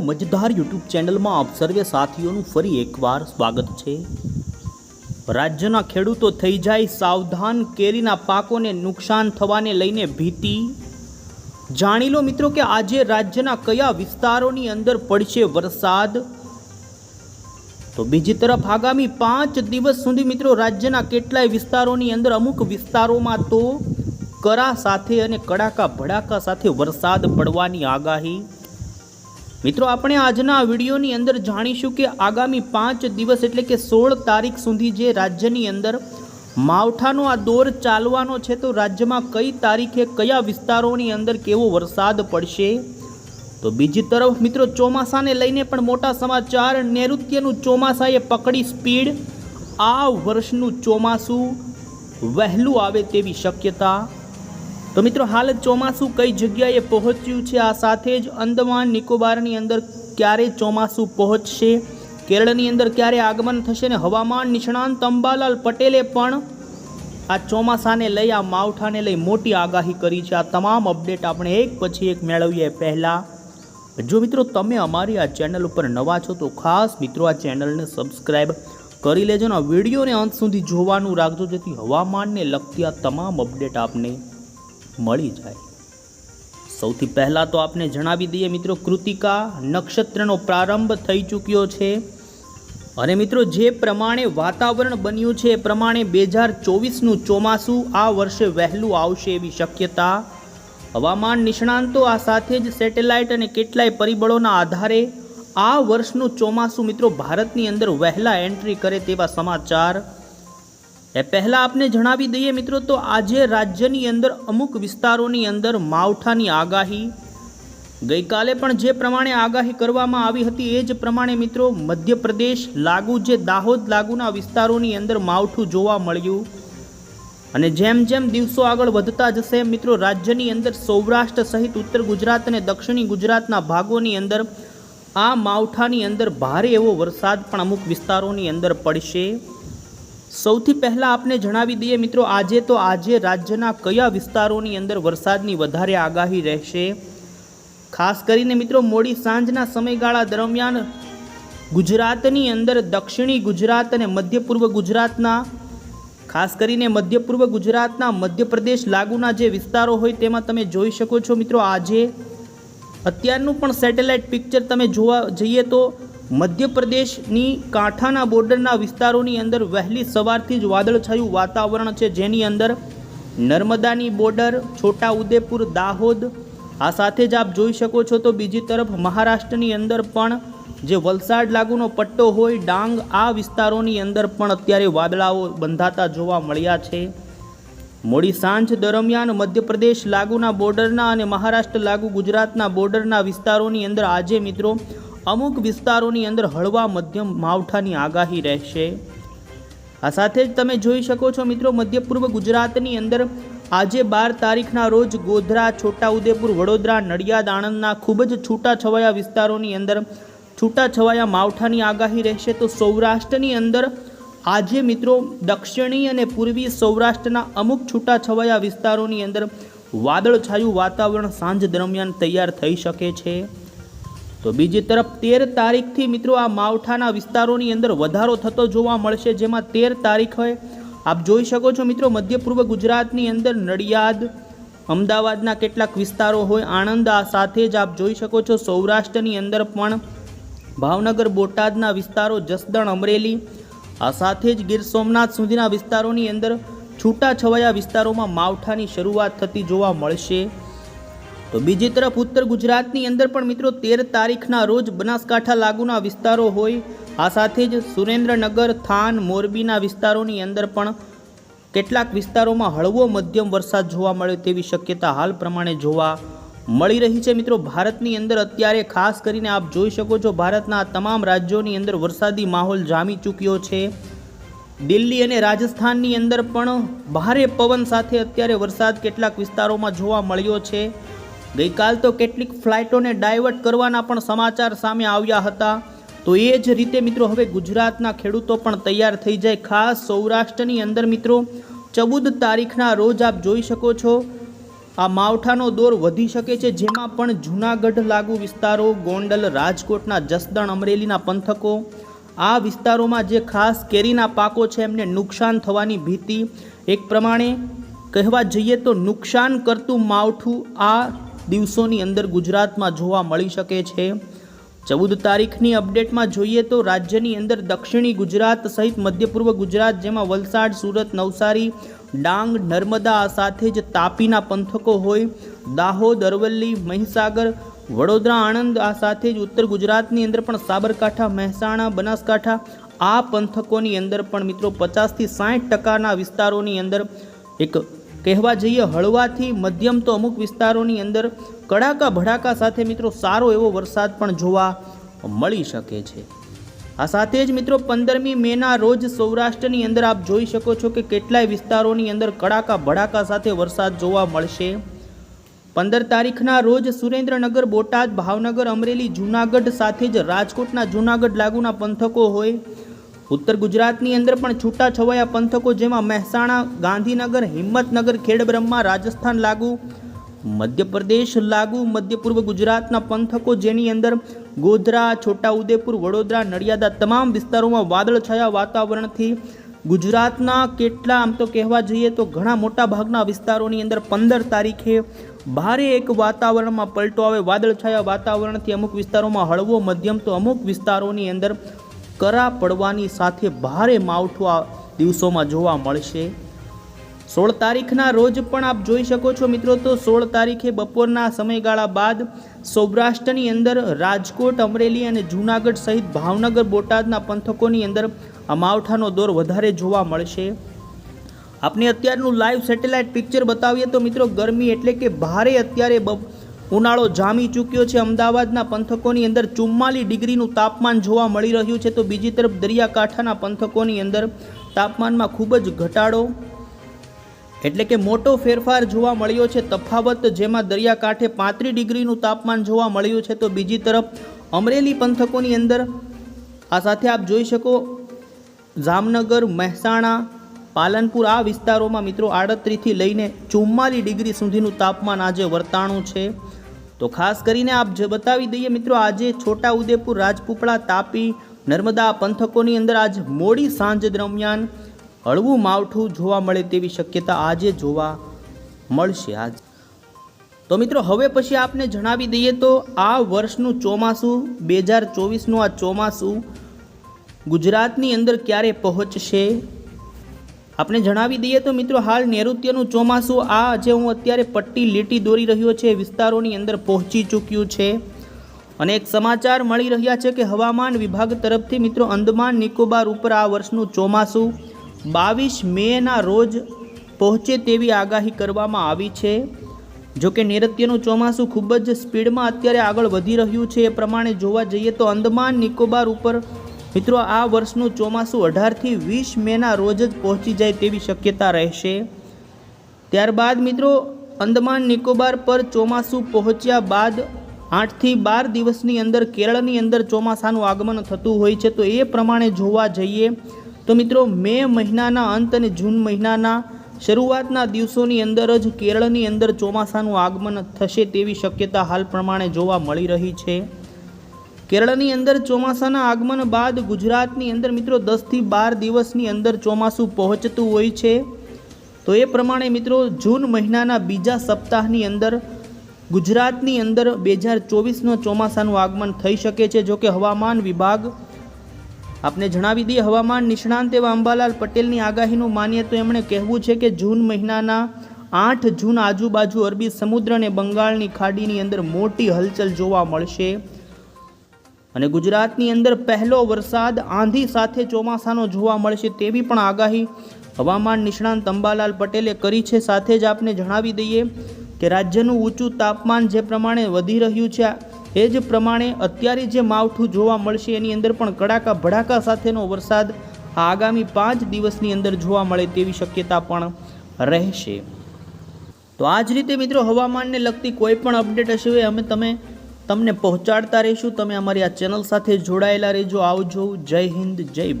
મજદાર YouTube ચેનલમાં આપ સર્વે સાથીઓનું ફરી એકવાર સ્વાગત છે. રાજ્યના ખેડૂતો થઈ જાય સાવધાન, કેરીના પાકોને નુકસાન થવાને લઈને ભીતિ. જાણી લો મિત્રો કે આજે રાજ્યના કયા વિસ્તારોની અંદર પડશે વરસાદ? તો બીજી તરફ આગામી પાંચ દિવસ સુધી મિત્રો રાજ્યના કેટલાય વિસ્તારોની અંદર અમુક વિસ્તારોમાં તો કરા સાથે અને કડાકા ભડાકા સાથે વરસાદ પડવાની આગાહી. મિત્રો, આપણે આજના વિડીયોની અંદર જાણીશું કે આગામી પાંચ દિવસ એટલે કે સોળ તારીખ સુધી જે રાજ્યની અંદર માવઠાનો આ દોર ચાલવાનો છે, તો રાજ્યમાં કઈ તારીખે કયા વિસ્તારોની અંદર કેવો વરસાદ પડશે? તો બીજી તરફ, મિત્રો, ચોમાસાને લઈને પણ મોટા સમાચાર. નૈઋત્યનું ચોમાસાએ પકડી સ્પીડ. આ વર્ષનું ચોમાસું વહેલું આવે તેવી શક્યતા. તો મિત્રો, હાલ ચોમાસું કઈ જગ્યાએ પહોંચ્યું છે? આ સાથે જ અંદમાન, નિકોબારની અંદર ક્યારે ચોમાસું પહોંચશે? કેરળની અંદર ક્યારે આગમન થશે ને હવામાન નિષ્ણાંત અંબાલાલ પટેલે પણ આ ચોમાસાને લઈ, આ માવઠાને લઈ મોટી આગાહી કરી છે. આ તમામ અપડેટ આપણે એક પછી એક મેળવીએ પહેલાં. જો મિત્રો, તમે અમારી આ ચેનલ ઉપર નવા છો, તો ખાસ મિત્રો આ ચેનલને સબસ્ક્રાઈબ કરી લેજો ને વિડીયોને અંત સુધી જોવાનું રાખજો, જેથી હવામાનને લગતી આ તમામ અપડેટ આપને મળી જાય. સૌથી પહેલાં તો આપને જણાવી દઈએ મિત્રો, કૃતિકા નક્ષત્રનો પ્રારંભ થઈ ચૂક્યો છે. અને મિત્રો, જે પ્રમાણે વાતાવરણ બન્યું છે, એ પ્રમાણે બે હજાર ચોવીસનું ચોમાસું આ વર્ષે વહેલું આવશે એવી શક્યતા. હવામાન નિષ્ણાંતો આ સાથે જ સેટેલાઇટ અને કેટલાય પરિબળોના આધારે આ વર્ષનું ચોમાસું મિત્રો ભારતની અંદર વહેલા એન્ટ્રી કરે તેવા સમાચાર એ પહેલાં આપને જણાવી દઈએ મિત્રો, તો આજે રાજ્યની અંદર અમુક વિસ્તારોની અંદર માવઠાની આગાહી. ગઈકાલે પણ જે પ્રમાણે આગાહી કરવામાં આવી હતી, એ જ પ્રમાણે મિત્રો મધ્યપ્રદેશ લાગુ, જે દાહોદ લાગુના વિસ્તારોની અંદર માવઠું જોવા મળ્યું. અને જેમ જેમ દિવસો આગળ વધતા જશે, મિત્રો, રાજ્યની અંદર સૌરાષ્ટ્ર સહિત ઉત્તર ગુજરાત અને દક્ષિણી ગુજરાતના ભાગોની અંદર આ માવઠાની અંદર ભારે એવો વરસાદ પણ અમુક વિસ્તારોની અંદર પડશે. સૌથી પહેલાં આપને જણાવી દઈએ મિત્રો, આજે તો આજે રાજ્યના કયા વિસ્તારોની અંદર વરસાદની વધારે આગાહી રહેશે? ખાસ કરીને મિત્રો, મોડી સાંજના સમયગાળા દરમિયાન ગુજરાતની અંદર દક્ષિણી ગુજરાત અને મધ્ય પૂર્વ ગુજરાતના, ખાસ કરીને મધ્ય પૂર્વ ગુજરાતના મધ્યપ્રદેશ લાગુના જે વિસ્તારો હોય તેમાં તમે જોઈ શકો છો મિત્રો, આજે અત્યારનું પણ સેટેલાઇટ પિક્ચર તમે જોવા જઈએ તો મધ્યપ્રદેશની કાંઠાના બોર્ડરના વિસ્તારોની અંદર વહેલી સવારથી જ વાદળછાયું વાતાવરણ છે. જેની અંદર નર્મદાની બોર્ડર છોટા ઉદેપુર દાહોદ, આ સાથે જ આપ જોઈ શકો છો તો બીજી તરફ મહારાષ્ટ્રની અંદર પણ જે વલસાડ લાગુનો પટ્ટો હોય, ડાંગ, આ વિસ્તારોની અંદર પણ અત્યારે વાદળાઓ બંધાતા જોવા મળ્યા છે. મોડી સાંજ દરમિયાન મધ્યપ્રદેશ લાગુના બોર્ડરના અને મહારાષ્ટ્ર લાગુ ગુજરાતના બોર્ડરના વિસ્તારોની અંદર આજે મિત્રો અમુક વિસ્તારોની અંદર હળવા મધ્યમ માવઠાની આગાહી રહેશે. આ સાથે જ તમે જોઈ શકો છો મિત્રો મધ્ય પૂર્વ ગુજરાતની અંદર આજે બાર તારીખના રોજ ગોધરા, છોટાઉદેપુર, વડોદરા, નડિયાદ, આણંદના ખૂબ જ છૂટાછવાયા વિસ્તારોની અંદર છૂટાછવાયા માવઠાની આગાહી રહેશે. તો સૌરાષ્ટ્રની અંદર આજે મિત્રો દક્ષિણી અને પૂર્વી સૌરાષ્ટ્રના અમુક છૂટાછવાયા વિસ્તારોની અંદર વાદળછાયું વાતાવરણ સાંજ દરમિયાન તૈયાર થઈ શકે છે. તો બીજી તરફ તેર તારીખથી મિત્રો આ માવઠાના વિસ્તારોની અંદર વધારો થતો જોવા મળશે, જેમાં તેર તારીખ હોય. આપ જોઈ શકો છો મિત્રો, મધ્ય પૂર્વ ગુજરાતની અંદર નડિયાદ, અમદાવાદના કેટલાક વિસ્તારો હોય. આણંદ આ સાથે જ આપ જોઈ શકો છો, સૌરાષ્ટ્રની અંદર પણ ભાવનગર, બોટાદના વિસ્તારો, જસદણ, અમરેલી, આ સાથે જ ગીર સોમનાથ સુધીના વિસ્તારોની અંદર છૂટાછવાયા વિસ્તારોમાં માવઠાની શરૂઆત થતી જોવા મળશે. તો બીજી તરફ ઉત્તર ગુજરાતની અંદર પણ મિત્રો તેર તારીખના રોજ બનાસકાંઠા લાગુના વિસ્તારો હોય, આ સાથે જ સુરેન્દ્રનગર, થાન, મોરબીના વિસ્તારોની અંદર પણ કેટલાક વિસ્તારોમાં હળવો મધ્યમ વરસાદ જોવા મળે તેવી શક્યતા હાલ પ્રમાણે જોવા મળી રહી છે. મિત્રો, ભારતની અંદર અત્યારે ખાસ કરીને આપ જોઈ શકો છો, ભારતના તમામ રાજ્યોની અંદર વરસાદી માહોલ જામી ચૂક્યો છે. દિલ્હી અને રાજસ્થાનની અંદર પણ ભારે પવન સાથે અત્યારે વરસાદ કેટલાક વિસ્તારોમાં જોવા મળ્યો છે. ગઈકાલ તો કેટલીક ફ્લાઇટોને ડાયવર્ટ કરવાના પણ સમાચાર સામે આવ્યા હતા. તો એ જ રીતે મિત્રો, હવે ગુજરાતના ખેડૂતો પણ તૈયાર થઈ જાય. ખાસ સૌરાષ્ટ્રની અંદર મિત્રો, ચૌદ તારીખના રોજ આપ જોઈ શકો છો, આ માવઠાનો દોર વધી શકે છે. જેમાં પણ જૂનાગઢ લાગુ વિસ્તારો, ગોંડલ, રાજકોટના જસદણ, અમરેલીના પંથકો, આ વિસ્તારોમાં જે ખાસ કેરીના પાકો છે, એમને નુકસાન થવાની ભીતિ. એક પ્રમાણે કહેવા જઈએ તો નુકસાન કરતું માવઠું આ દિવસોની અંદર ગુજરાતમાં જોવા મળી શકે છે. ચૌદ તારીખની અપડેટમાં જોઈએ તો રાજ્યની અંદર દક્ષિણી ગુજરાત સહિત મધ્યપૂર્વ ગુજરાત જેમાં વલસાડ, સુરત, નવસારી, ડાંગ, નર્મદા સાથે જ તાપીના પંથકો હોય. દાહોદ, અરવલ્લી, મહીસાગર, વડોદરા, આણંદ આ સાથે જ ઉત્તર ગુજરાતની અંદર પણ સાબરકાંઠા, મહેસાણા, બનાસકાંઠા આ પંથકોની અંદર પણ મિત્રો પચાસથી સાઠ ટકાના વિસ્તારોની અંદર એક કહેવા જઈએ હળવાથી મધ્યમ તો અમુક વિસ્તારોની અંદર કડાકા ભડાકા સાથે મિત્રો સારો એવો વરસાદ પણ જોવા મળી શકે છે. આ સાથે જ મિત્રો પંદરમી મેના રોજ સૌરાષ્ટ્રની અંદર આપ જોઈ શકો છો કે કેટલાય વિસ્તારોની અંદર કડાકા ભડાકા સાથે વરસાદ જોવા મળશે. પંદર તારીખના રોજ સુરેન્દ્રનગર, બોટાદ, ભાવનગર, અમરેલી, જૂનાગઢ સાથે જ રાજકોટના જૂનાગઢ લાગુના પંથકો હોય. ઉત્તર ગુજરાતની અંદર પણ છૂટા છવાયા પંથકો જેમાં મહેસાણા, ગાંધીનગર, હિંમતનગર, ખેડબ્રહ્મા, રાજસ્થાન લાગુ, મધ્યપ્રદેશ લાગુ મધ્ય પૂર્વ ગુજરાતના પંથકો જેની અંદર ગોધરા, છોટાઉદેપુર, વડોદરા, નડિયાદા તમામ વિસ્તારોમાં વાદળછાયા વાતાવરણથી ગુજરાતના કેટલા આમ તો કહેવા જઈએ તો ઘણા મોટા ભાગના વિસ્તારોની અંદર પંદર તારીખે ભારે એક વાતાવરણમાં પલટો આવે. વાદળછાયા વાતાવરણથી અમુક વિસ્તારોમાં હળવો, મધ્યમ તો અમુક વિસ્તારોની અંદર કરા પડવાની સાથે ભારે માવઠું આ દિવસોમાં જોવા મળશે. સોળ તારીખના રોજ પણ આપ જોઈ શકો છો મિત્રો, તો સોળ તારીખે બપોરના સમયગાળા બાદ સૌરાષ્ટ્રની અંદર રાજકોટ, અમરેલી અને જૂનાગઢ સહિત ભાવનગર, બોટાદના પંથકોની અંદર માવઠાનો દોર વધારે જોવા મળશે. આપને અત્યારનું લાઈવ સેટેલાઇટ પિક્ચર બતાવીએ તો મિત્રો, ગરમી એટલે કે ભારે અત્યારે ઉનાળો જામી ચૂક્યો છે. અમદાવાદના પંથકોની અંદર ચુમ્માલીસ ડિગ્રીનું તાપમાન જોવા મળી રહ્યું છે. તો બીજી તરફ દરિયાકાંઠાના પંથકોની અંદર તાપમાનમાં ખૂબ જ ઘટાડો એટલે કે મોટો ફેરફાર જોવા મળ્યો છે. તફાવત જેમાં દરિયાકાંઠે પાંત્રીસ ડિગ્રીનું તાપમાન જોવા મળ્યું છે. તો બીજી તરફ અમરેલી પંથકોની અંદર આ સાથે આપ જોઈ શકો જામનગર, મહેસાણા, પાલનપુર આ વિસ્તારોમાં મિત્રો આડત્રીસથી લઈને ચુમ્માલીસ ડિગ્રી સુધીનું તાપમાન આજે વર્તાણું છે. તો ખાસ કરીને આપ જે બતાવી દઈએ મિત્રો, આજે છોટા ઉદેપુર રાજપીપળા તાપી નર્મદા પંથકોની અંદર આજ મોડી સાંજ દરમિયાન હળવું માવઠું જોવા મળે તેવી શક્યતા આજે જોવા મળશે આજ. તો મિત્રો, હવે પછી આપને જણાવી દઈએ તો આ વર્ષનું ચોમાસું, બે હજાર ચોવીસનું આ ચોમાસું ગુજરાતની અંદર ક્યારે પહોંચશે? આપણે જણાવી દઈએ તો મિત્રો હાલ નૈઋત્યનું ચોમાસું આ જે હું અત્યારે પટ્ટી લીટી દોરી રહ્યો છે, વિસ્તારોની અંદર પહોંચી ચૂક્યું છે. અને એક સમાચાર મળી રહ્યા છે કે હવામાન વિભાગ તરફથી મિત્રો અંદમાન નિકોબાર ઉપર આ વર્ષનું ચોમાસું બાવીસ મેના રોજ પહોંચે તેવી આગાહી કરવામાં આવી છે. જો કે નૈઋત્યનું ચોમાસું ખૂબ જ સ્પીડમાં અત્યારે આગળ વધી રહ્યું છે. એ પ્રમાણે જોવા જઈએ તો અંદમાન નિકોબાર ઉપર મિત્રો, આ વર્ષનું ચોમાસું અઢારથી વીસ મેના રોજ જ પહોંચી જાય તેવી શક્યતા રહેશે. ત્યારબાદ મિત્રો, અંદમાન નિકોબાર પર ચોમાસું પહોંચ્યા બાદ આઠથી બાર દિવસની અંદર કેરળની અંદર ચોમાસાનું આગમન થતું હોય છે, તો એ પ્રમાણે જોવા જઈએ તો મિત્રો, મે મહિનાના અંત અને જૂન મહિનાના શરૂઆતના દિવસોની અંદર જ કેરળની અંદર ચોમાસાનું આગમન થશે તેવી શક્યતા હાલ પ્રમાણે જોવા મળી રહી છે. કેરળની અંદર ચોમાસાના આગમન બાદ ગુજરાતની અંદર મિત્રો દસથી બાર દિવસની અંદર ચોમાસું પહોંચતું હોય છે. તો એ પ્રમાણે મિત્રો જૂન મહિનાના બીજા સપ્તાહની અંદર ગુજરાતની અંદર બે હજાર ચોવીસનો ચોમાસાનું આગમન થઈ શકે છે. જોકે હવામાન વિભાગ આપને જણાવી દઈએ, હવામાન નિષ્ણાંત એવા અંબાલાલ પટેલની આગાહીનું માનીએ તો એમણે કહેવું છે કે જૂન મહિનાના આઠ જૂન આજુબાજુ અરબી સમુદ્ર અને બંગાળની ખાડીની અંદર મોટી હલચલ જોવા મળશે. અને ગુજરાતની અંદર પહેલો વરસાદ આંધી સાથે ચોમાસાનો જોવા મળશે તેવી પણ આગાહી હવામાન નિષ્ણાંત અંબાલાલ પટેલે કરી છે. સાથે જ આપને જણાવી દઈએ કે રાજ્યનું ઊંચું તાપમાન જે પ્રમાણે વધી રહ્યું છે, એ જ પ્રમાણે અત્યારે જે માવઠું જોવા મળશે, એની અંદર પણ કડાકા ભડાકા સાથેનો વરસાદ આગામી પાંચ દિવસની અંદર જોવા મળે તેવી શક્યતા પણ રહેશે. તો આ જ રીતે મિત્રો હવામાનને લગતી કોઈ પણ અપડેટ હશે, અમે તમે તમને પહોંચાડતા રહીશું. તમે અમારી આ ચેનલ સાથે જોડાયેલા રહેજો. આવજો. જય હિન્દ જય